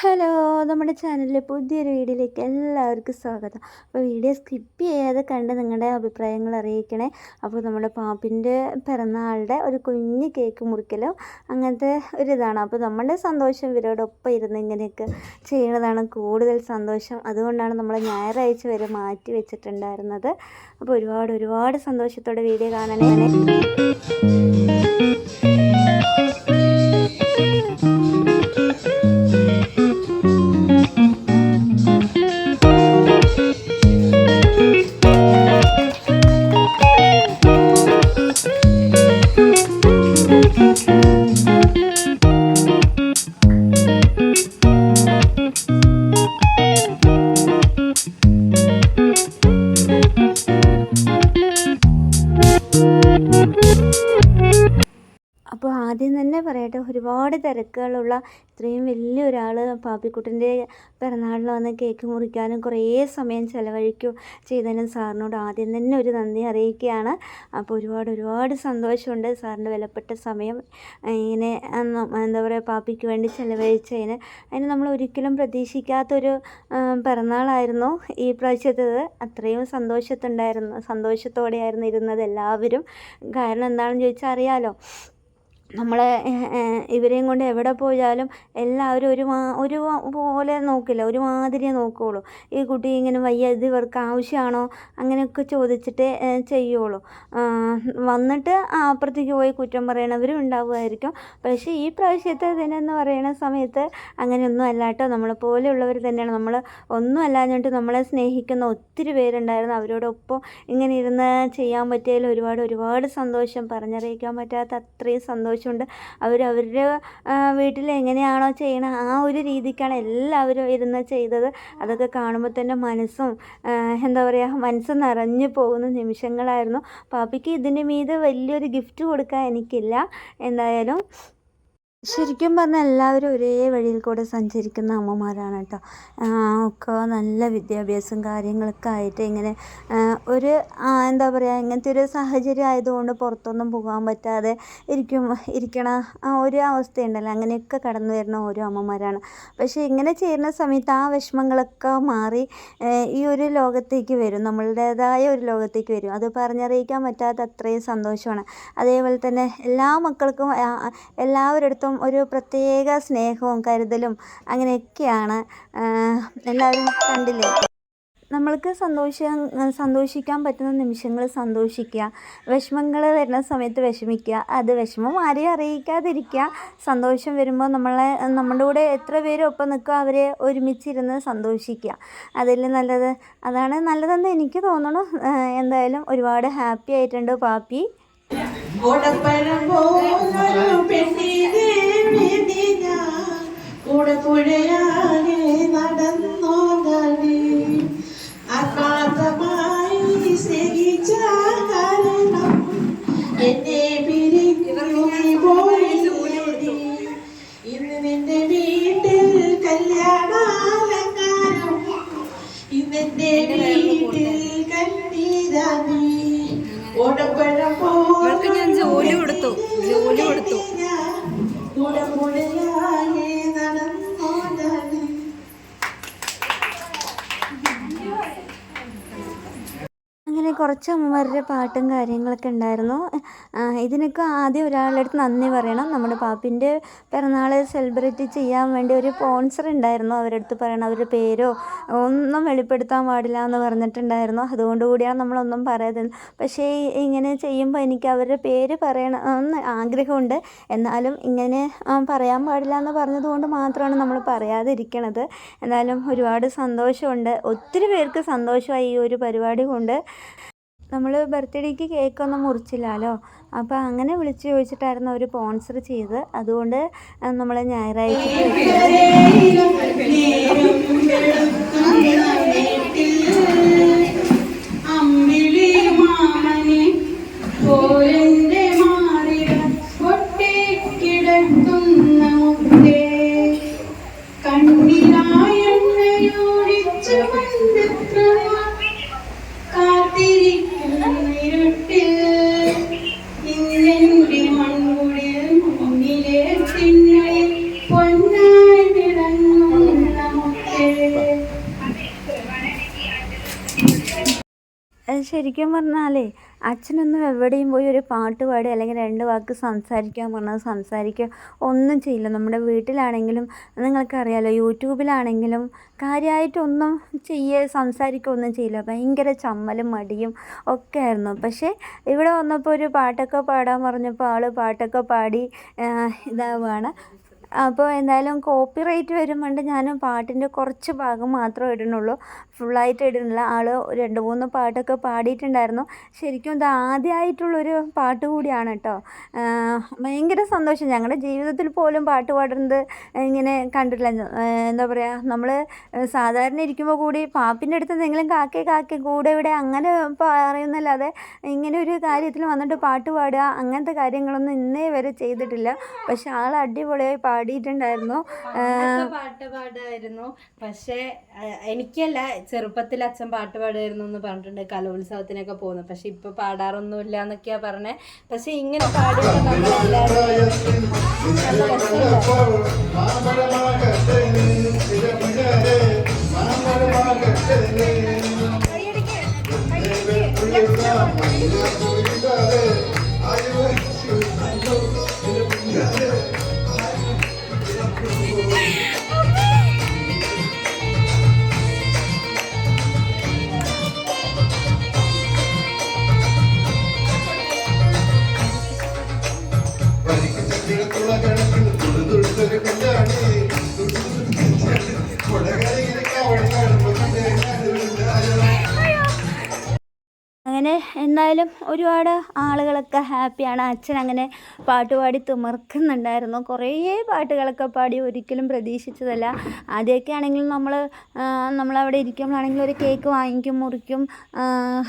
Hello നമ്മുടെ ചാനലിലെ പുതിയൊരു വീഡിയോയിലേക്ക് എല്ലാവർക്കും സ്വാഗതം. അപ്പോൾ വീഡിയോ സ്കിപ്പ് ചെയ്യാതെ കണ്ട് നിങ്ങളുടെ അഭിപ്രായങ്ങൾ അറിയിക്കണേ. അപ്പോൾ നമ്മുടെ പാപ്പിന്റെ പിറന്നാളുടെ ഒരു കുഞ്ഞ് കേക്ക് മുറിക്കലും അങ്ങനത്തെ ഒരു ഇതാണ് അപ്പോൾ നമ്മുടെ സന്തോഷം ഇവരോടൊപ്പം ഇരുന്ന് ഇങ്ങനെയൊക്കെ ചെയ്യുന്നതാണ് കൂടുതൽ സന്തോഷം. അതുകൊണ്ടാണ് നമ്മൾ ഞായറാഴ്ച വരെ മാറ്റി വെച്ചിട്ടുണ്ടായിരുന്നത്. അപ്പോൾ ഒരുപാട് ഒരുപാട് സന്തോഷത്തോടെ വീഡിയോ കാണണേ. തിരക്കുകളുള്ള ഇത്രയും വലിയൊരാൾ പാപ്പിക്കുട്ടന്റെ പിറന്നാളിൽ വന്ന് കേക്ക് മുറിക്കാനും കുറേ സമയം ചിലവഴിക്കും ചെയ്തതിനും സാറിനോട് ആദ്യം തന്നെ ഒരു നന്ദി അറിയിക്കുകയാണ്. അപ്പോൾ ഒരുപാട് ഒരുപാട് സന്തോഷമുണ്ട് സാറിന്റെ വിലപ്പെട്ട സമയം. ഇങ്ങനെ എന്താ പറയുക പാപ്പിക്ക് വേണ്ടി ചിലവഴിച്ചതിന്. അതിന് നമ്മൾ ഒരിക്കലും പ്രതീക്ഷിക്കാത്തൊരു പിറന്നാളായിരുന്നു ഈ പ്രാവശ്യത്തേത്. അത്രയും സന്തോഷത്തുണ്ടായിരുന്നു സന്തോഷത്തോടെയായിരുന്നു ഇരുന്നത് എല്ലാവരും. കാരണം എന്താണെന്ന് ചോദിച്ചാൽ അറിയാലോ നമ്മൾ ഇവരെയും കൊണ്ട് എവിടെ പോയാലും എല്ലാവരും ഒരു ഒരു പോലെ നോക്കില്ല ഒരുമാതിരിയെ നോക്കുകയുള്ളൂ ഈ കുട്ടി ഇങ്ങനെ വയ്യ ഇത് ഇവർക്ക് ആവശ്യമാണോ? അങ്ങനെയൊക്കെ ചോദിച്ചിട്ട് ചെയ്യുള്ളൂ. വന്നിട്ട് അപ്പുറത്തേക്ക് പോയി കുറ്റം പറയണവരും ഉണ്ടാവുമായിരിക്കും. പക്ഷേ ഈ പ്രാവശ്യത്തെ ഇതിനെന്ന് പറയുന്ന സമയത്ത് അങ്ങനെയൊന്നും അല്ല കേട്ടോ. നമ്മളെ പോലെയുള്ളവർ തന്നെയാണ്. നമ്മൾ ഒന്നും അല്ലാഞ്ഞിട്ട് നമ്മളെ സ്നേഹിക്കുന്ന ഒത്തിരി പേരുണ്ടായിരുന്നു. അവരോടൊപ്പം ഇങ്ങനെ ഇരുന്ന് ചെയ്യാൻ പറ്റിയതിൽ ഒരുപാട് ഒരുപാട് സന്തോഷം. പറഞ്ഞറിയിക്കാൻ പറ്റാത്ത അത്രയും സന്തോഷം സന്തോഷമുണ്ട് അവർ അവരുടെ വീട്ടിൽ എങ്ങനെയാണോ ചെയ്യണത് ആ ഒരു രീതിക്കാണ് എല്ലാവരും ഇരുന്ന് ചെയ്തത്. അതൊക്കെ കാണുമ്പോൾ തന്നെ മനസ്സും എന്താ പറയുക മനസ്സ് നിറഞ്ഞു പോകുന്ന നിമിഷങ്ങളായിരുന്നു. പാപ്പിക്ക് ഇതിന്റെ മീത് വലിയൊരു ഗിഫ്റ്റ് കൊടുക്കാൻ എനിക്കില്ല. എന്തായാലും ശരിക്കും പറഞ്ഞാൽ എല്ലാവരും ഒരേ വഴിയിൽ കൂടെ സഞ്ചരിക്കുന്ന അമ്മമാരാണ് കേട്ടോ ഒക്കെ നല്ല വിദ്യാഭ്യാസം കാര്യങ്ങളൊക്കെ ആയിട്ട് ഇങ്ങനെ ഒരു എന്താ പറയുക ഇങ്ങനത്തെ ഒരു സാഹചര്യം ആയതുകൊണ്ട് പുറത്തൊന്നും പോകാൻ പറ്റാതെ ഇരിക്കും ഇരിക്കണ ഒരു അവസ്ഥയുണ്ടല്ലോ. അങ്ങനെയൊക്കെ കടന്നു വരുന്ന ഓരോ അമ്മമാരാണ്. പക്ഷേ ഇങ്ങനെ ചേരുന്ന സമയത്ത് ആ വിഷമങ്ങളൊക്കെ മാറി ഈ ഒരു ലോകത്തേക്ക് വരും. നമ്മളുടേതായ ഒരു ലോകത്തേക്ക് വരും. അത് പറഞ്ഞറിയിക്കാൻ പറ്റാത്ത അത്രയും സന്തോഷമാണ്. അതേപോലെ തന്നെ എല്ലാ മക്കൾക്കും എല്ലാവരുടെ ഒരു പ്രത്യേക സ്നേഹവും കരുതലും അങ്ങനെയൊക്കെയാണ് എല്ലാവരും കണ്ടില്ലേ? നമ്മൾക്ക് സന്തോഷ സന്തോഷിക്കാൻ പറ്റുന്ന നിമിഷങ്ങൾ സന്തോഷിക്കുക വിഷമങ്ങൾ വരുന്ന സമയത്ത് വിഷമിക്കുക അത് വിഷമം ആരെയും അറിയിക്കാതിരിക്കുക. സന്തോഷം വരുമ്പോൾ നമ്മളെ നമ്മുടെ കൂടെ എത്ര പേര് ഒപ്പം നിൽക്കുക അവരെ ഒരുമിച്ചിരുന്ന് സന്തോഷിക്കുക. അതിൽ നല്ലത് അതാണ് നല്ലതെന്ന് എനിക്ക് തോന്നണു. എന്തായാലും ഒരുപാട് ഹാപ്പി ആയിട്ടുണ്ട് പാപ്പി. ഓടപ്പഴം കൂടെ പുഴയാകെ നടന്നോടടി കുറച്ച് അമ്മമാരുടെ പാട്ടും കാര്യങ്ങളൊക്കെ ഉണ്ടായിരുന്നു. ഇതിനൊക്കെ ആദ്യം ഒരാളുടെ അടുത്ത് നന്ദി പറയണം. നമ്മുടെ പാപ്പിന്റെ പിറന്നാൾ സെലിബ്രേറ്റ് ചെയ്യാൻ വേണ്ടി ഒരു സ്പോൺസർ ഉണ്ടായിരുന്നു. അവരുടെ അടുത്ത് പറയണം. അവരുടെ പേരോ ഒന്നും വെളിപ്പെടുത്താൻ പാടില്ല എന്ന് പറഞ്ഞിട്ടുണ്ടായിരുന്നു. അതുകൊണ്ട് കൂടിയാണ് നമ്മളൊന്നും പറയാതിരുന്നത് പക്ഷേ ഇങ്ങനെ ചെയ്യുമ്പോൾ എനിക്ക് അവരുടെ പേര് പറയണമെന്ന് ആഗ്രഹമുണ്ട്. എന്നാലും ഇങ്ങനെ പറയാൻ പാടില്ല എന്ന് പറഞ്ഞതുകൊണ്ട് മാത്രമാണ് നമ്മൾ പറയാതിരിക്കണത്. എന്നാലും ഒരുപാട് സന്തോഷമുണ്ട്. ഒത്തിരി പേർക്ക് സന്തോഷമായി ഈ ഒരു പരിപാടി കൊണ്ട്. നമ്മൾ ബർത്ത്ഡേക്ക് കേക്കൊന്നും മുറിച്ചില്ലല്ലോ അപ്പോൾ അങ്ങനെ വിളിച്ച് ചോദിച്ചിട്ടായിരുന്നു അവർ സ്പോൺസർ ചെയ്ത്. അതുകൊണ്ട് നമ്മൾ ഞായറാഴ്ച അമ്മിളി മാമനെ മുന്നിലെ ശരിക്കും പറഞ്ഞാലേ അച്ഛനൊന്നും എവിടെയും പോയി ഒരു പാട്ട് പാടി അല്ലെങ്കിൽ രണ്ട് വാക്ക് സംസാരിക്കാൻ പറഞ്ഞാൽ സംസാരിക്കുക ഒന്നും ചെയ്യില്ല. നമ്മുടെ വീട്ടിലാണെങ്കിലും നിങ്ങൾക്കറിയാലോ യൂട്യൂബിലാണെങ്കിലും കാര്യമായിട്ടൊന്നും ചെയ്യ സംസാരിക്കുക ഒന്നും ചെയ്യില്ല. ഭയങ്കര ചമ്മലും മടിയും ഒക്കെ ആയിരുന്നു. പക്ഷേ ഇവിടെ വന്നപ്പോൾ ഒരു പാട്ടൊക്കെ പാടാൻ പറഞ്ഞപ്പോൾ ആൾ പാട്ടൊക്കെ പാടി ഇതാവുകയാണ് അപ്പോൾ എന്തായാലും കോപ്പി റൈറ്റ് വരുമ്പോണ്ട് ഞാൻ പാട്ടിന്റെ കുറച്ച് ഭാഗം മാത്രമേ ഇടുന്നുള്ളൂ ഫുള്ളായിട്ട് ഇടുന്നില്ല. ആൾ രണ്ട് മൂന്ന് പാട്ടൊക്കെ പാടിയിട്ടുണ്ടായിരുന്നു. ശരിക്കും ഇത് ആദ്യമായിട്ടുള്ളൊരു പാട്ട് കൂടിയാണ് കേട്ടോ ഭയങ്കര സന്തോഷം. ഞങ്ങളുടെ ജീവിതത്തിൽ പോലും പാട്ട് പാടുന്നത് ഇങ്ങനെ കണ്ടിട്ടില്ല. എന്താ പറയുക നമ്മൾ സാധാരണ ഇരിക്കുമ്പോൾ കൂടി പാപ്പിന്റെ അടുത്ത് എന്തെങ്കിലും കാക്കേ കാക്കേ കൂടെ ഇവിടെ അങ്ങനെ പറയുന്നല്ലാതെ ഇങ്ങനെ ഒരു കാര്യത്തിൽ വന്നിട്ട് പാട്ട് പാടുക അങ്ങനത്തെ കാര്യങ്ങളൊന്നും ഇന്നേ വരെ ചെയ്തിട്ടില്ല. പക്ഷെ ആൾ അടിപൊളിയായി പാടിയിട്ടുണ്ടായിരുന്നു. പാട്ട് പാടായിരുന്നു. പക്ഷേ എനിക്കല്ല ചെറുപ്പത്തിൽ അച്ഛൻ പാട്ട് പാടുമായിരുന്നു എന്ന് പറഞ്ഞിട്ടുണ്ട് കലോത്സവത്തിനൊക്കെ പോകുന്നു പക്ഷെ ഇപ്പൊ പാടാറൊന്നുമില്ല എന്നൊക്കെയാ പറഞ്ഞേ. പക്ഷെ ഇങ്ങനെ പാടുമ്പോൾ നമ്മളെല്ലാവരും അങ്ങനെ എന്തായാലും ഒരുപാട് ആളുകളൊക്കെ ഹാപ്പിയാണ്. അച്ഛൻ അങ്ങനെ പാട്ടുപാടി തിമിർക്കുന്നുണ്ടായിരുന്നു. കുറേ പാട്ടുകളൊക്കെ പാടി ഒരിക്കലും പ്രതീക്ഷിച്ചതല്ല. ആദ്യമൊക്കെ ആണെങ്കിൽ നമ്മൾ നമ്മളവിടെ ഇരിക്കുമ്പോഴാണെങ്കിൽ ഒരു കേക്ക് വാങ്ങിക്കും മുറിക്കും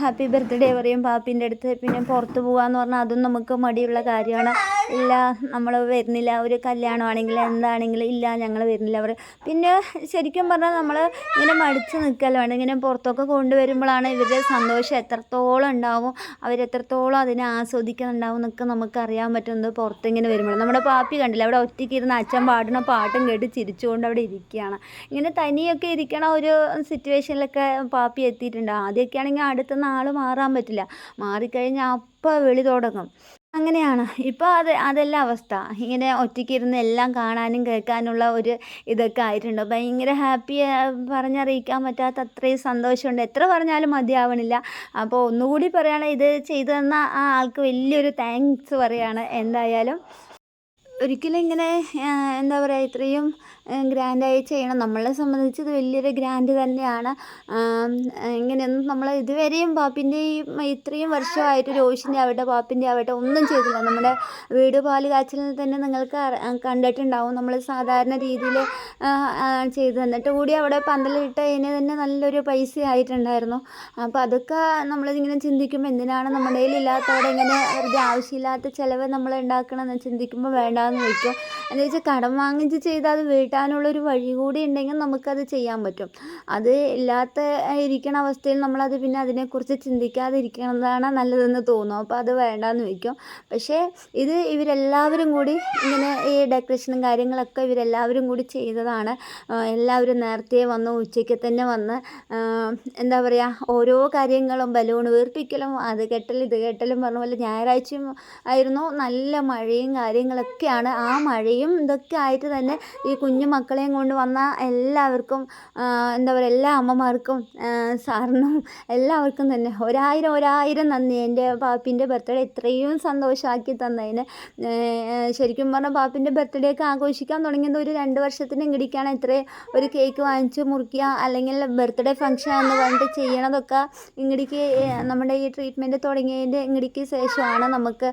ഹാപ്പി ബർത്ത്ഡേ പറയും പാപ്പിന്റെ അടുത്ത് പിന്നെ പുറത്ത് പോകാമെന്ന് പറഞ്ഞാൽ അതും നമുക്ക് മടിയുള്ള കാര്യമാണ്. ഇല്ല നമ്മൾ വരുന്നില്ല. ഒരു കല്യാണമാണെങ്കിൽ എന്താണെങ്കിലും ഇല്ല ഞങ്ങൾ വരുന്നില്ല. അവർ പിന്നെ ശരിക്കും പറഞ്ഞാൽ നമ്മൾ ഇങ്ങനെ മടിച്ച് നിൽക്കല്ലോ വേണ്ട ഇങ്ങനെ പുറത്തൊക്കെ കൊണ്ടുവരുമ്പോഴാണ് ഇവരുടെ സന്തോഷം എത്രത്തോളം ഉണ്ടാവും. അവരെത്രത്തോളം അതിനെ ആസ്വദിക്കുന്നുണ്ടാവും എന്നൊക്കെ നമുക്ക് അറിയാൻ പറ്റുന്നത് പുറത്തിങ്ങനെ വരുമ്പോൾ. നമ്മുടെ പാപ്പി കണ്ടില്ല അവിടെ ഒറ്റയ്ക്ക് ഇരുന്ന് അച്ഛൻ പാടുന്ന പാട്ടും കേട്ട് ചിരിച്ചുകൊണ്ട് അവിടെ ഇരിക്കുകയാണ്. ഇങ്ങനെ തനിയൊക്കെ ഇരിക്കണ ഒരു സിറ്റുവേഷനിലൊക്കെ പാപ്പി എത്തിയിട്ടുണ്ട്. ആദ്യമൊക്കെ ആണെങ്കിൽ അടുത്തുനിന്ന് ആൾ മാറാൻ പറ്റില്ല. മാറിക്കഴിഞ്ഞാൽ അപ്പം വിളി തുടങ്ങും. അങ്ങനെയാണ്. ഇപ്പോൾ അത് അതല്ല അവസ്ഥ. ഇങ്ങനെ ഒറ്റയ്ക്ക് ഇരുന്ന് എല്ലാം കാണാനും കേൾക്കാനുള്ള ഒരു ഇതൊക്കെ ആയിട്ടുണ്ട്. ഭയങ്കര ഹാപ്പി പറഞ്ഞറിയിക്കാൻ പറ്റാത്ത അത്രയും സന്തോഷമുണ്ട്. എത്ര പറഞ്ഞാലും മതിയാവണില്ല. അപ്പോൾ ഒന്നുകൂടി പറയുകയാണ് ഇത് ചെയ്തു തന്ന ആ ആൾക്ക് വലിയൊരു താങ്ക്സ് പറയുകയാണ് എന്തായാലും ഒരിക്കലും ഇങ്ങനെ എന്താ പറയുക ഇത്രയും ഗ്രാൻഡായി ചെയ്യണം. നമ്മളെ സംബന്ധിച്ച് ഇത് വലിയൊരു ഗ്രാൻഡ് തന്നെയാണ്. ഇങ്ങനെയൊന്നും നമ്മൾ ഇതുവരെയും പാപ്പിന്റെ ഈ ഇത്രയും വർഷമായിട്ട് രോഷിന്റെ ആവട്ടെ പാപ്പിന്റെ ആവട്ടെ ഒന്നും ചെയ്തില്ല. നമ്മുടെ വീട് പാൽ കാച്ചിൽ തന്നെ നിങ്ങൾക്ക് കണ്ടിട്ടുണ്ടാവും. നമ്മൾ സാധാരണ രീതിയിൽ ചെയ്തു തന്നിട്ട്. കൂടി അവിടെ പന്തലിട്ട് അതിന് തന്നെ നല്ലൊരു പൈസ ആയിട്ടുണ്ടായിരുന്നു. അപ്പോൾ അതൊക്കെ നമ്മളിങ്ങനെ ചിന്തിക്കുമ്പോൾ എന്തിനാണ് നമ്മുടെ കയ്യിലില്ലാത്തവിടെ ഇങ്ങനെ വെറുതെ ആവശ്യമില്ലാത്ത ചിലവ് നമ്മൾ ഉണ്ടാക്കണമെന്ന് ചിന്തിക്കുമ്പോൾ വേണ്ടാന്ന് വയ്ക്കും എന്ന് വെച്ചാൽ കടം വാങ്ങിച്ച് ചെയ്താൽ അത് വീട്ടാനുള്ളൊരു വഴി കൂടി ഉണ്ടെങ്കിൽ നമുക്കത് ചെയ്യാൻ പറ്റും. അത് ഇല്ലാത്ത ഇരിക്കണ അവസ്ഥയിൽ നമ്മളത് പിന്നെ അതിനെക്കുറിച്ച് ചിന്തിക്കാതെ ഇരിക്കുന്നതാണ് നല്ലതെന്ന് തോന്നും അപ്പോൾ അത് വേണ്ടാന്ന് വയ്ക്കും. പക്ഷേ ഇത് ഇവരെല്ലാവരും കൂടി ഇങ്ങനെ ഈ ഡെക്കറേഷനും കാര്യങ്ങളൊക്കെ ഇവരെല്ലാവരും കൂടി ചെയ്തതാണ്. എല്ലാവരും നേരത്തെ വന്ന് ഉച്ചയ്ക്ക് തന്നെ വന്ന് എന്താ പറയുക ഓരോ കാര്യങ്ങളും ബലൂൺ വീർപ്പിക്കലും അത് കെട്ടലും ഇത് കെട്ടലും പറഞ്ഞ പോലെ ഞായറാഴ്ചയും ആയിരുന്നു. നല്ല മഴയും കാര്യങ്ങളൊക്കെയാണ് ആ മഴയും ഇതൊക്കെ ആയിട്ട് തന്നെ ഈ കുഞ്ഞു മക്കളെയും കൊണ്ട് വന്ന എല്ലാവർക്കും എന്താ പറയുക എല്ലാ അമ്മമാർക്കും സാറിനും എല്ലാവർക്കും തന്നെ ഒരായിരം ഒരായിരം നന്ദി. എന്റെ പാപ്പിന്റെ ബർത്ത്ഡേ ഇത്രയും സന്തോഷമാക്കി തന്നതിന്. ശരിക്കും പറഞ്ഞാൽ പാപ്പിന്റെ ബർത്ത്ഡേ ഒക്കെ ആഘോഷിക്കാൻ തുടങ്ങിയത് ഒരു രണ്ട് വർഷത്തിന് ഇങ്ങടിക്കാണ്. ഇത്രയും ഒരു കേക്ക് വാങ്ങിച്ച് മുറിക്കുക അല്ലെങ്കിൽ ബർത്ത്ഡേ ഫംഗ്ഷൻ എന്ന് പറഞ്ഞിട്ട് ചെയ്യണതൊക്കെ ഇങ്ങടിക്ക് നമ്മുടെ ഈ ട്രീറ്റ്മെന്റ് തുടങ്ങിയതിന്റെ ഇങ്ങടിക്ക് ശേഷമാണ് നമുക്ക്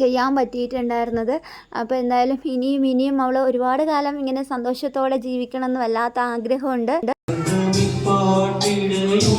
ചെയ്യാൻ പറ്റിയിട്ടുണ്ടായിരുന്നത്. അപ്പോൾ എന്തായാലും ഇനിയും ഇനിയും അവൾ ഒരുപാട് കാലം ഇങ്ങനെ സന്തോഷത്തോടെ ജീവിക്കണം എന്ന് വല്ലാത്ത ആഗ്രഹമുണ്ട്. പാട്ടിടയും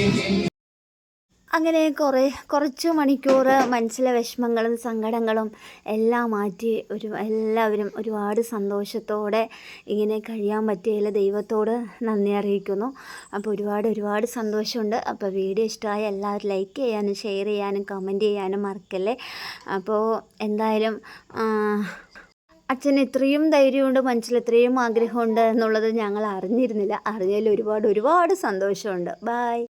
അങ്ങനെ കുറേ കുറച്ച് മണിക്കൂർ മനസ്സിലെ വിഷമങ്ങളും സങ്കടങ്ങളും എല്ലാം മാറ്റി ഒരു എല്ലാവരും ഒരുപാട് സന്തോഷത്തോടെ ഇങ്ങനെ കഴിയാൻ പറ്റിയതിൽ ദൈവത്തോട് നന്ദി അറിയിക്കുന്നു. അപ്പോൾ ഒരുപാട് ഒരുപാട് സന്തോഷമുണ്ട്. അപ്പോൾ വീഡിയോ ഇഷ്ടമായ എല്ലാവരും ലൈക്ക് ചെയ്യാനും ഷെയർ ചെയ്യാനും കമന്റ് ചെയ്യാനും മറക്കല്ലേ? അപ്പോൾ എന്തായാലും അച്ഛൻ ഇത്രയും ധൈര്യമുണ്ട് മനസ്സിൽ ഇത്രയും ആഗ്രഹമുണ്ട് എന്നുള്ളത് ഞങ്ങൾ അറിഞ്ഞിരുന്നില്ല. അറിഞ്ഞതിൽ ഒരുപാട് ഒരുപാട് സന്തോഷമുണ്ട്. ബായ്